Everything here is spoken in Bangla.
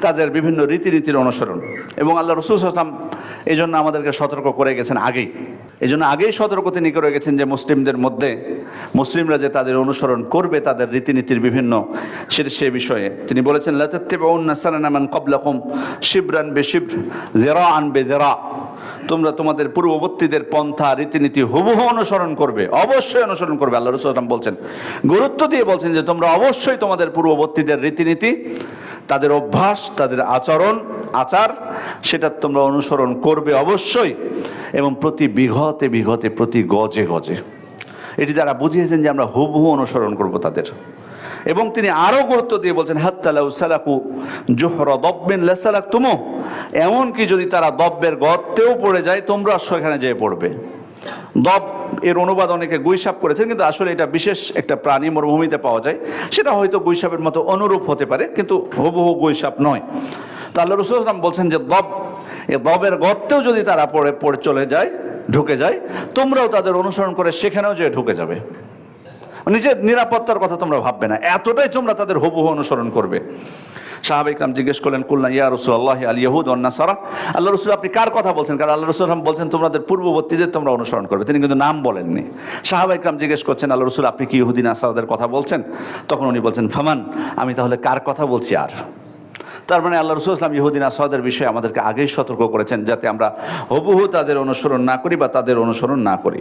তাদের বিভিন্ন রীতিনীতির অনুসরণ। এবং আল্লাহ রসুল আসলাম এই জন্য আমাদেরকে সতর্ক করে গেছেন আগেই। এই জন্য আগেই সতর্ক তিনি করে গেছেন যে মুসলিমদের মধ্যে, মুসলিমরা যে তাদের অনুসরণ করবে, তাদের রীতিনীতির বিভিন্ন সে বিষয়ে। তিনি বলেছেন লাতাত্তেবাউন্নাসালামান কবলাকুম শিবরান বে শিব জেরা আন বে জেরা তোমরা তোমাদের পূর্ববর্তীদের পন্থা, রীতিনীতি হুবহু অনুসরণ করবে, অবশ্যই অনুসরণ করবে, আল্লাহ রসুলাম বলছেন। গুরুত্ব দিয়ে বলছেন যে তোমরা অবশ্যই তোমাদের পূর্ববর্তীদের রীতিনীতি তাদের অভ্যাস, তাদের আচরণ, আচার, সেটা তোমরা অনুসরণ করবে অবশ্যই এবং প্রতি বিঘতে বিঘতে, প্রতি গজে গজে। এটি তারা বুঝিয়েছেন যে আমরা হুবহু অনুসরণ করব তাদের। এবং তিনি আরও গুরুত্ব দিয়ে বলছেন হাত্তালাউ সালাকু জোহর দব্বিন লেসালাক তুমো এমনকি যদি তারা দব্বের গর্তেও পড়ে যায়, তোমরা সেখানে যেয়ে পড়বে। দব এর অনুবাদ অনেকে গুইসাপ করেছেন, কিন্তু আসলে এটা বিশেষ একটা প্রাণী মরুভূমিতে পাওয়া যায়। সেটা হয়তো গুইসাপের মতো অনুরূপ হতে পারে, কিন্তু হুবহু গুইসাপ নয়। তা আল্লাহ রসুল ইসলাম বলছেন যে, দব, এ দবের গর্তেও যদি তারা পড়ে পড়ে চলে যায়, ঢুকে যায়, তোমরাও তাদের অনুসরণ করে সেখানেও যে ঢুকে যাবে। নিজের নিরাপত্তার কথা তোমরা ভাববে না, এতটাই তোমরা তাদের হুবহু অনুসরণ করবে। সাহাব ইকরাম জিজ্ঞেস করলেন কুল্লা ইয়া রসুল আল্লাহ আল ইহুদ সারা আল্লাহ রসুল, আপনি কার কথা বলছেন? কারণ আল্লাহ রসুল বলছেন, তোমাদের পূর্ববর্তীদের তোমরা অনুসরণ করবে। তিনি কিন্তু নাম বলেননি। সাহাব ইকরাম জিজ্ঞেস করছেন, আল্লাহ রসুল, আপনি কি ইহুদিন আসাদের কথা বলছেন? তখন উনি বলছেন, ফামান, আমি তাহলে কার কথা বলছি আর? তার মানে আল্লাহ রসুল ইসলাম ইহুদিন আসাদের বিষয়ে আমাদেরকে আগেই সতর্ক করেছেন, যাতে আমরা হুবহু তাদের অনুসরণ না করি বা তাদের অনুসরণ না করি।